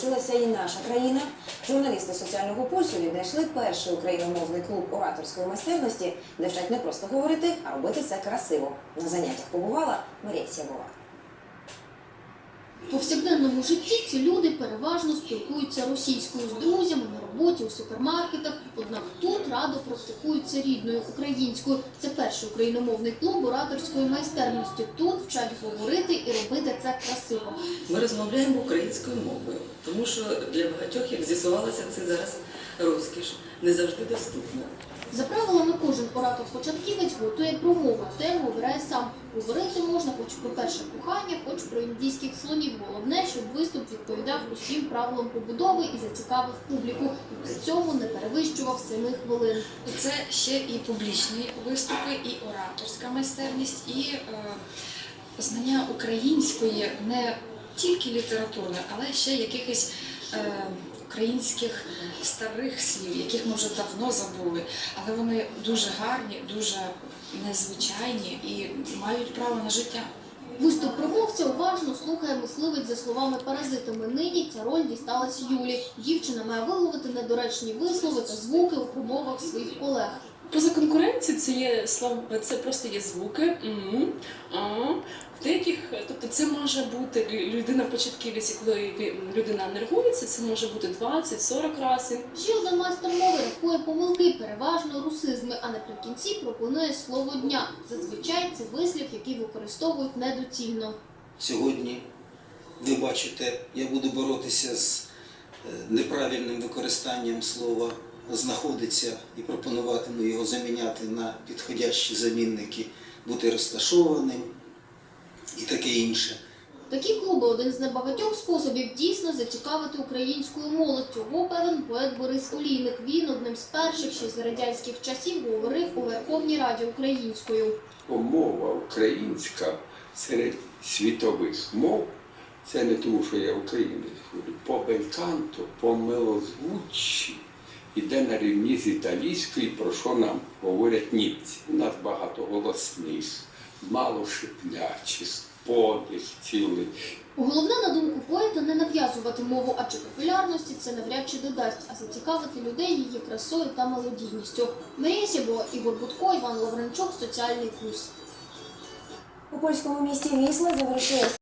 долучилася і наша країна. Журналісти соціального пульсу віднайшли перший україномовний клуб ораторської майстерності, де вчать не просто говорити, а робити це красиво. На заняттях побувала Марія Сєвова. У повсякденному житті ці люди переважно спілкуються російською з друзями на роботі у супермаркетах. Однак тут радо практикуються рідною українською. Це перший україномовний клуб ораторської майстерності. Тут вчать говорити і робити це красиво. Ми розмовляємо українською мовою, тому що для багатьох, як з'ясувалося, це зараз розкіш не завжди доступна. За правилами, кожен оратор-початківець готує промову, тему обирає сам. Говорити можна хоч про перше кохання, хоч про індійських слонів. Головне, щоб виступ відповідав усім правилам побудови і зацікавив публіку. І без цього не перевищував семи хвилин. Це ще і публічні виступи, і ораторська майстерність, і е, знання української не тільки літературної, але ще якихось е, українських старих слів, яких ми вже давно забули, але вони дуже гарні, дуже незвичайні і мають право на життя. Виступ промовця уважно слухає мисливець за словами паразитами. Нині ця роль дісталась Юлі. Дівчина має виловити недоречні вислови та звуки у промовах своїх колег. Поза конкуренцією це є слова, це просто є звуки. В деяких, тобто це може бути людина в початківці, коли людина нервується, це може бути 20-40 разів. Ще один майстер мови рахує помилки, переважно русизми, а наприкінці пропонує слово дня. Зазвичай це вислів, який використовують недоцільно. Сьогодні ви бачите, я буду боротися з е, неправильним використанням слова знаходиться і пропонуватиму його заміняти на підходящі замінники, бути розташованим і таке інше. Такі клуби один з небагатьох способів дійсно зацікавити українською молодь. Цього певен поет Борис Олійник. Він одним з перших, ще з радянських часів, говорив у Верховній Раді українською. мова українська серед світових мов, це не тому, що я українець, по бельканту, по милозвуччі, іде на рівні з італійською, про що нам говорять німці. У нас багато голосних, мало шиплячі, подих цілий. Головне, на думку поета, не нав'язувати мову, адже популярності це навряд чи додасть, а зацікавити людей її красою та мелодійністю. Марія Сябова, Ігор Будко, Іван Лавренчук, Соціальний пульс. У польському місті Вісла завершилась